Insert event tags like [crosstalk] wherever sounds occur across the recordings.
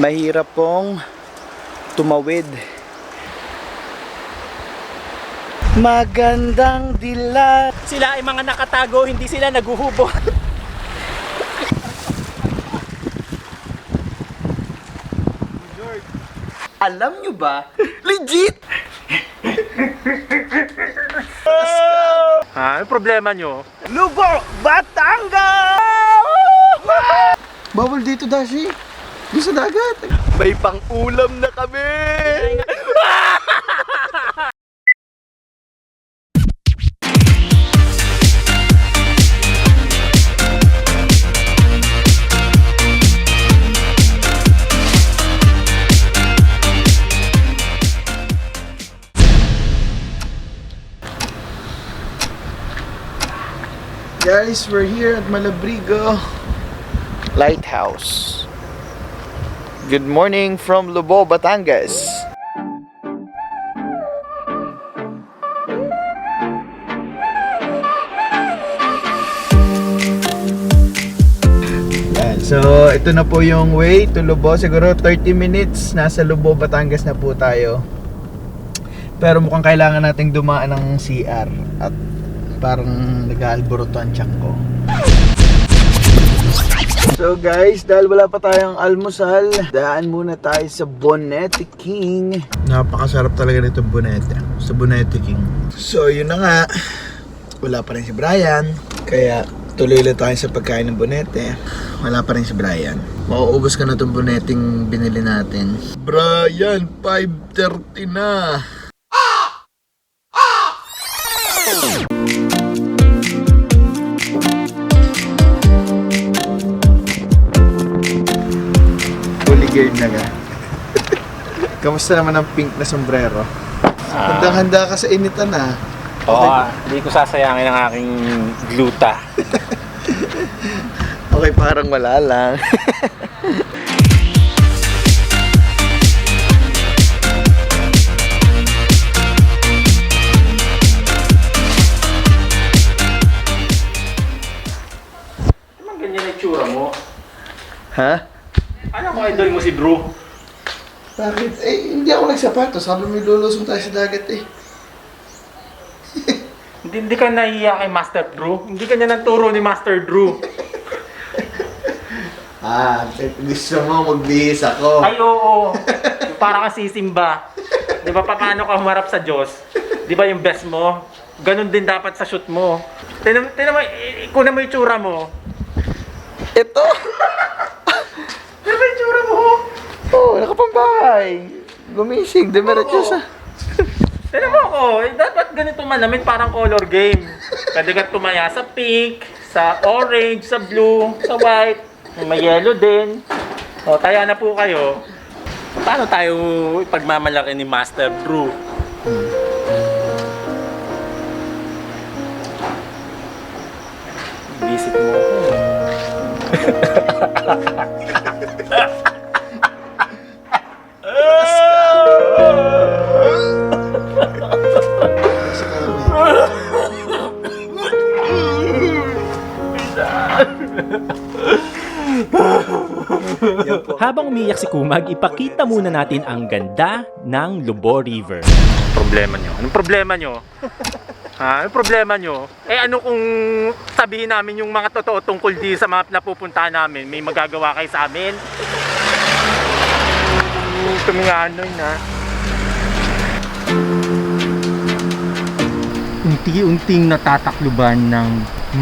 Mahirap pong tumawid. Magandang dilat. Sila ay mga nakatago, hindi sila naguhubo. Alam nyo ba? Legit! Ha? Ano problema nyo? Lubo! Batangas! Bawal dito, Dashi. Doon sa dagat. May pang-ulam na kami! Guys, we're here at Malabrigo Lighthouse. Good morning from Lobo, Batangas. Yan. So, ito na po yung way to Lobo. Siguro 30 minutes. Nasa Lobo, Batangas na po tayo. Pero mukhang kailangan nating dumaan ng CR. At parang nag-aalboroto ang tiyak ko. So guys, dahil wala pa tayong almusal, daan muna tayo sa Bonete King. Napakasarap talaga nito Bonete, sa Bonete King. So yun na nga, wala pa rin si Brian, kaya tuloy lang tayo sa pagkain ng Bonete. Wala pa rin si Brian. Mauubos ka na itong Boneting binili natin. Brian, 5.30 na. fully geared na ka. [laughs] Kamusta naman ang pink na sombrero? Handang-handa ka sa initan ah. Oo, hindi ko sasayangin ang aking gluta. [laughs] Okay, parang wala lang. Naman ganyan ang itsura mo. ha? Ano kung idol mo si Drew? Bakit? Eh, hindi ako nagsapatos. Sabi mo lulusong tayo sa dagat eh. [laughs] Hindi, hindi ka nahiya kay Master Drew? Hindi ka niya nagturo ni Master Drew. [laughs] Ah, gusto mo magbihis ako. Ay, oo. Para ka sisimba. Di ba, paano ka humarap sa Diyos? Di ba yung best mo? Ganon din dapat sa shoot mo. Tinan, tinan mo, i- ikunan mo yung tsura mo. Ito! Ano ba yung tsura mo? Oh, nakapambahay. Gumising, dumiretso sa... Tinan mo ako, eh, dapat ganito manamit parang color game. Pwede ka tumaya sa pink, sa orange, sa blue, sa white, may yellow din. O, taya na po kayo. Paano tayo ipagmamalaki ni Master Drew? Visit mo ako. [laughs] Habang umiyak si Kumag, ipakita muna natin ang ganda ng Lubo River. problema nyo? Anong problema nyo? Ha? Anong problema nyo? Eh ano kung sabihin namin yung mga totoo tungkol di sa mga napupunta namin, may magagawa kayo sa amin? Tuminganoy na. unti-unting natatakluban ng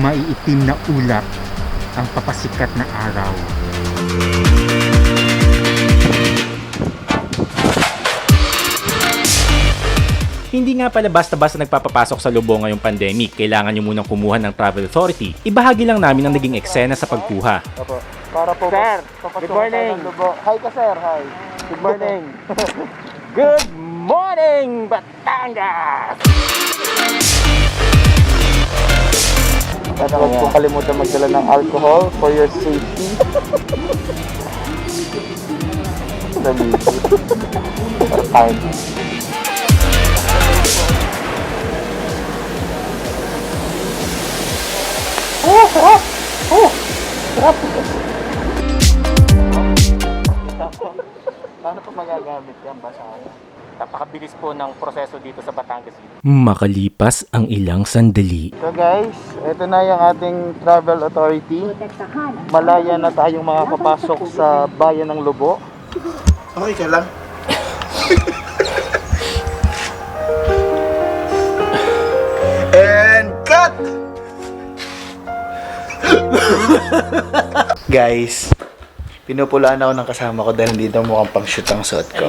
maiitim na ulap ang papasikat na araw. Hindi nga pala basta-basta nagpapapasok sa Lubo ngayong pandemic. Kailangan nyo munang kumuha ng travel authority. Ibahagi lang namin ang naging eksena sa pagkuha. Para po Sir, good morning. Hi ka sir, hi. Good morning. [laughs] Good morning, Batangas! Sana huwag po kalimutan magdala ng alcohol for your safety. [laughs] Dali. Time. Oh, sarap! Oh, sarap! Paano pa magagamit yan? Basa Napakabilis po ng proseso dito sa Batangas City. Makalipas ang ilang sandali. So guys, ito na yung ating travel authority. Malaya na tayong makakapasok sa bayan ng Lobo. Okay ka lang? [laughs] guys, pinupulaan ako ng kasama ko dahil hindi daw mukhang pang shoot ang suot ko.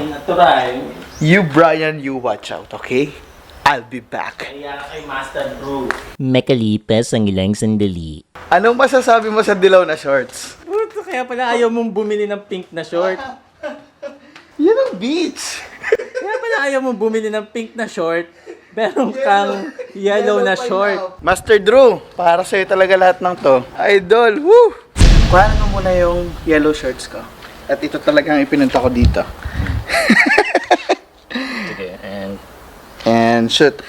You, Brian, you watch out, okay? I'll be back. Kaya kay Master Brew. Makalipas ang ilang sandali. Anong masasabi mo sa dilaw na shorts? Puto, kaya pala ayaw mong bumili ng pink na short. [laughs] Yan ang beach. Kaya pala ayaw mong bumili ng pink na short. Meron kang yellow na short. Master Drew, para sa'yo talaga lahat ng to. Idol, woo! Kuhanan mo muna yung yellow shirts ko. At ito talaga ang ipinunta ko dito. [laughs] Sige, and And shoot.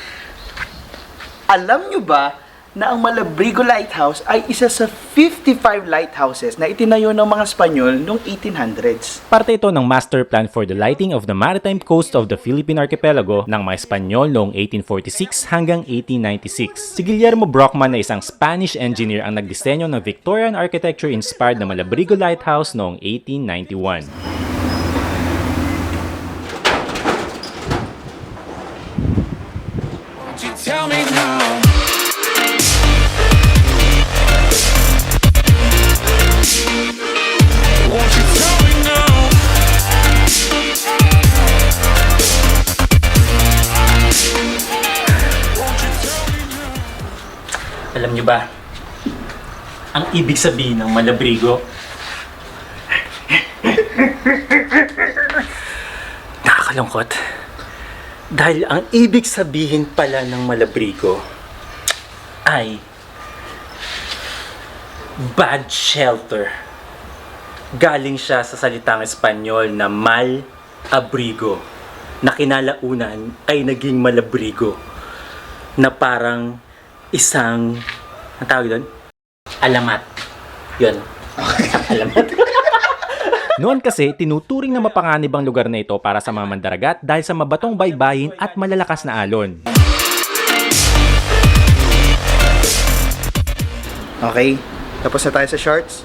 Alam nyo ba na ang Malabrigo Lighthouse ay isa sa 55 lighthouses na itinayo ng mga Espanyol noong 1800s? Parte ito ng master plan for the lighting of the maritime coast of the Philippine Archipelago ng mga Espanyol noong 1846 hanggang 1896. Si Guillermo Brockman na isang Spanish engineer ang nagdisenyo ng Victorian architecture-inspired na Malabrigo Lighthouse noong 1891. Nyo ba, ang ibig sabihin ng Malabrigo, nakakalungkot. Dahil ang ibig sabihin pala ng Malabrigo ay bad shelter. Galing siya sa salitang Espanyol na mal abrigo na kinalaunan ay naging malabrigo na parang isang ang tawag doon? Alamat. Yun. [laughs] Alamat. [laughs] Noon kasi, tinuturing na mapanganib ang lugar na ito para sa mga mandaragat dahil sa mabatong baybayin at malalakas na alon. Okay, tapos na tayo sa shorts.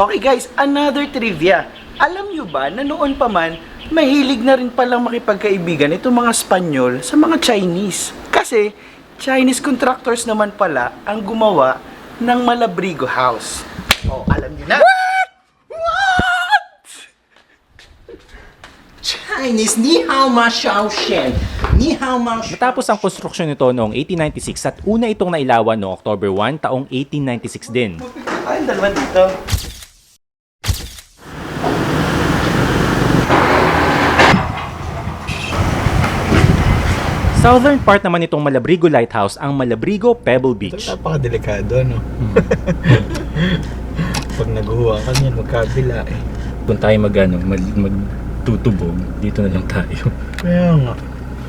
Okay guys, another trivia. Alam nyo ba na noon pa man, mahilig na rin palang makipagkaibigan itong mga Espanyol sa mga Chinese. Kasi, Chinese contractors naman pala ang gumawa ng Malabrigo House. Oh, alam nyo na? Chinese, ni hao ma xiao shen. Ni hao ma Matapos ang konstruksyon nito noong 1896 at una itong nailawan noong October 1 taong 1896 din. Ay, dalawa dito. Southern part naman itong Malabrigo Lighthouse ang Malabrigo Pebble Beach. Napakadelikado, no? [laughs] Pag naguhuwa ka niyan, magkabila eh. Kung tayo mag, ano, mag, magtutubog, dito na lang tayo. Kaya nga.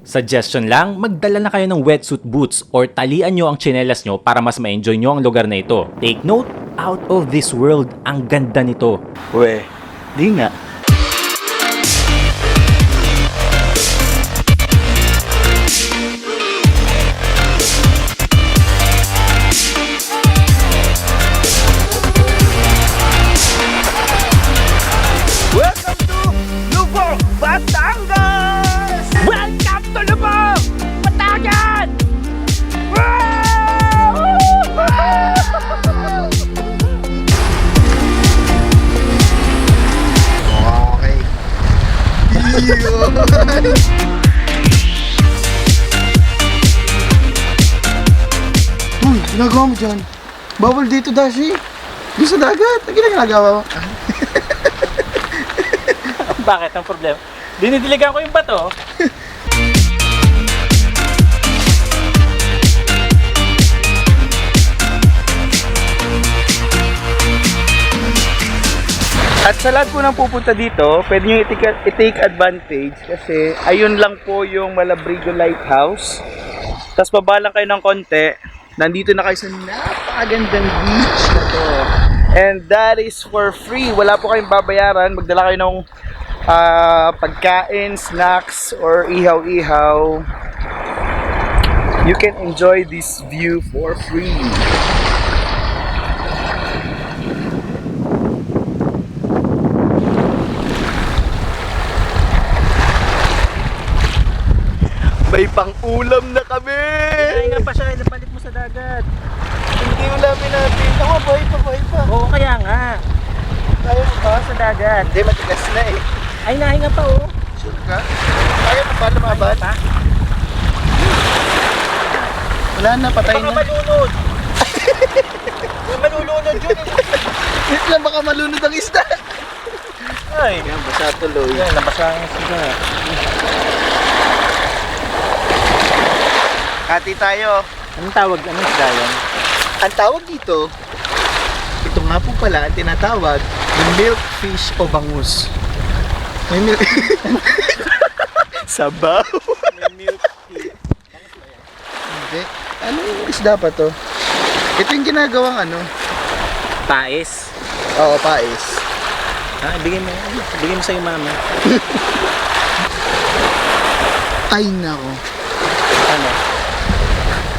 Suggestion lang, magdala na kayo ng wetsuit boots or talian nyo ang tsinelas nyo para mas ma-enjoy nyo ang lugar na ito. Take note, out of this world, ang ganda nito. We, di nga. Bawal dito, Dashi. Di sa dagat. Ang ginagawa mo? [laughs] Bakit ang problema? Dinidiligan ko yung bato. At sa lahat po ng pupunta dito, pwede nyo i-take advantage kasi ayun lang po yung Malabrigo Lighthouse. Tapos baba lang kayo ng konti, nandito na kayo sa napakagandang beach na to. And that is for free. Wala po kayong babayaran. Magdala kayo ng ah, pagkain, snacks, or ihaw-ihaw, you can enjoy this view for free. May pang-ulam na kami! Ay nga pa siya, napalit sa dagat. Hindi ulamin natin. Ako, buhay pa, buhay pa. Oo, kaya nga. Kaya mo ba? Sa dagat. Hindi, matigas na eh. Ay, nahinga pa oh. Sure ka? Kaya mo pa lumaban? Pa? Wala na, patay Baka na. malunod. [laughs] May malulunod yun. eh. Wait lang, baka malunod ang isda. Ay, Yan, basa tuloy. yan, nabasa ang siga. Kati tayo. Anong tawag? Anong isda yan? Ang tawag dito, ito nga po pala ang tinatawag na milkfish o bangus. May milk... [laughs] Sabaw. May milk. Hindi. Ano yung isda pa to? Ito yung ginagawang ano? Pais. Oo, pais. Ha, ibigay mo. Ibigay mo sa'yo mama. [laughs] Ay, nako. Ano?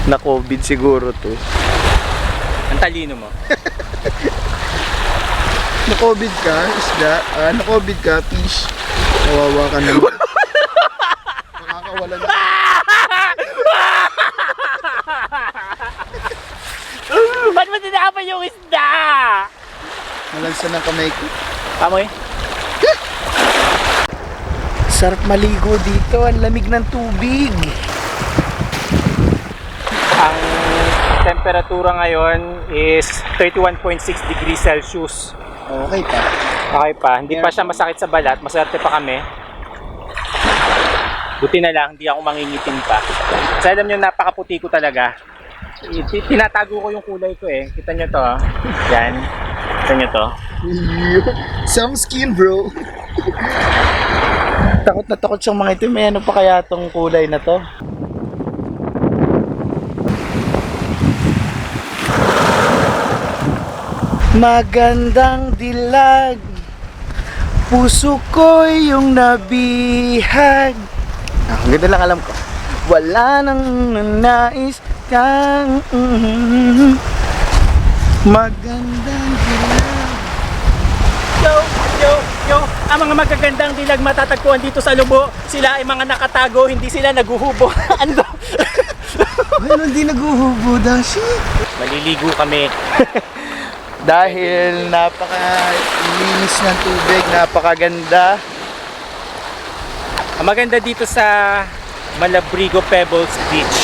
Na COVID siguro to. Ang talino mo. [laughs] Na COVID ka, isda. Ah, na COVID ka, fish. Kawawa ka naman. Nakakawalan. [laughs] Ba't mo tinapan yung isda? Malansa ng kamay ko. Kamoy? Sarap maligo dito. Ang lamig ng tubig. Ang temperatura ngayon is 31.6 degrees Celsius. Okay pa. Okay pa, hindi pa siya masakit sa balat, maswerte pa kami. Buti na lang, hindi ako mangingitim pa. Kasi alam nyo, napakaputi ko talaga. Tinatago ko yung kulay ko eh. Kita nyo to. ah. Yan. Kita nyo to. [laughs] Some skin, bro. takot na takot siyang mga itim. Eh, ano pa kaya tong kulay na to? Magandang dilag Puso ko yung nabihag ah, Ang ganda lang alam ko Wala nang nais kang mm, Magandang dilag Yo, yo, yo. Ang mga magagandang dilag matatagpuan dito sa Lubo, sila ay mga nakatago, hindi sila naguhubo. [laughs] ano? Well, hindi naguhubo, Dashi. Maliligo kami. [laughs] Dahil napaka-linis ng tubig, napakaganda. Ang maganda dito sa Malabrigo Pebbles Beach.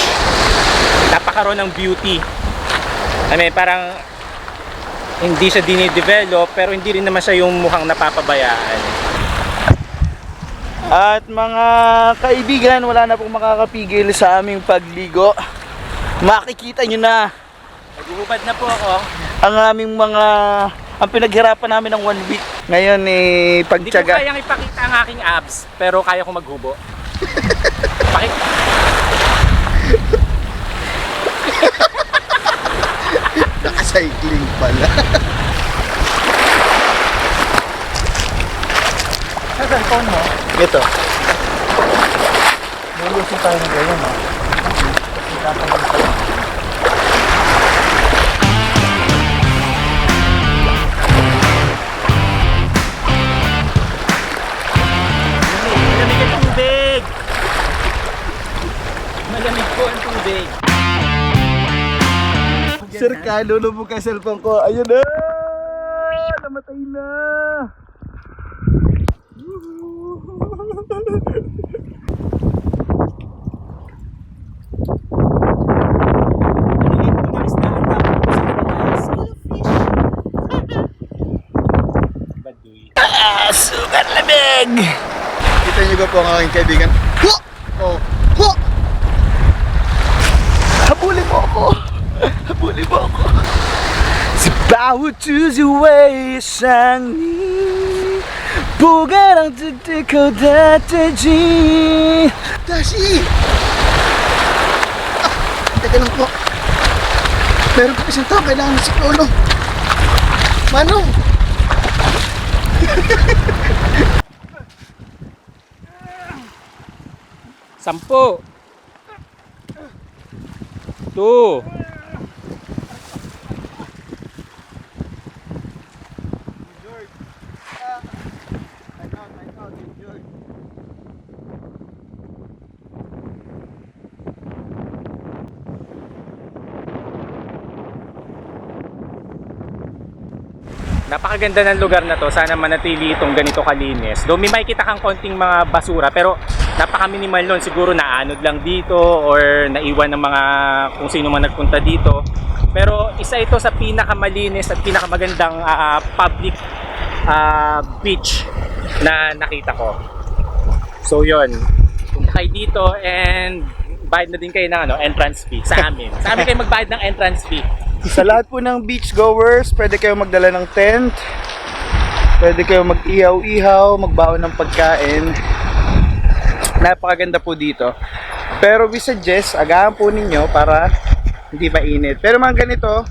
Napakaroon ng beauty. I mean, parang hindi siya dinidevelop pero hindi rin naman siya yung mukhang napapabayaan. At mga kaibigan, wala na pong makakapigil sa aming pagligo. Makikita nyo na Naguhubad na po ako. Ang aming mga ang pinaghirapan namin ng one week. Ngayon eh, Hindi ko kayang ipakita ang aking abs pero kaya ko maghubo. Pakit [laughs] Naka-cycling pala. sa cellphone mo. Ito. Lulus na tayo ng ganyan, ha? Malamig tubig. Sir ka, lulubog ka cellphone ko. Ayun na! Namatay na! Baduy. Ah, super lamig! Kita niyo ba po ang aking kaibigan? I would choose you way 想你，不该让自己靠得太近。Dashi! Ah, teka lang po. Meron po isang tao, kailangan na si Lolo. Manong! Sampo. Two. Napakaganda ng lugar na to. Sana manatili itong ganito kalinis. Though may makikita kang konting mga basura pero napaka-minimal nun. Siguro naanod lang dito or naiwan ng mga kung sino man nagpunta dito. Pero isa ito sa pinakamalinis at pinakamagandang ah, public ah, beach na nakita ko. So yon punta kayo dito and bayad na din kayo ng ano, entrance fee sa amin. Sa amin kayo magbayad ng entrance fee. Sa lahat po ng beach goers, pwede kayo magdala ng tent. Pwede kayo mag-ihaw-ihaw, magbaon ng pagkain. Napakaganda po dito. Pero we suggest, agahan po ninyo para hindi mainit. Pero mga ganito,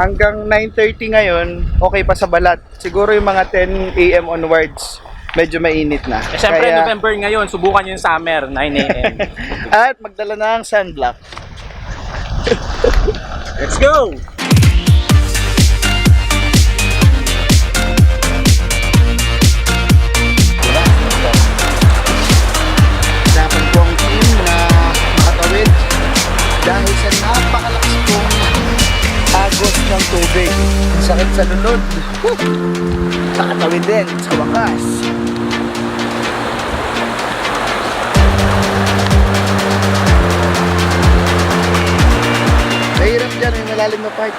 hanggang 9.30 ngayon, okay pa sa balat. Siguro yung mga 10 a.m. onwards, medyo mainit na. Eh, syempre, Kaya- November ngayon, subukan nyo yung summer, 9 a.m. [laughs] At magdala ng sunblock. Let's go! Dapat po ang team na makatawid dahil sa napakalakas pong agos ng tubig. Sakit sa lunod. Nakatawid din sa wakas. Dyan, may malalim na part.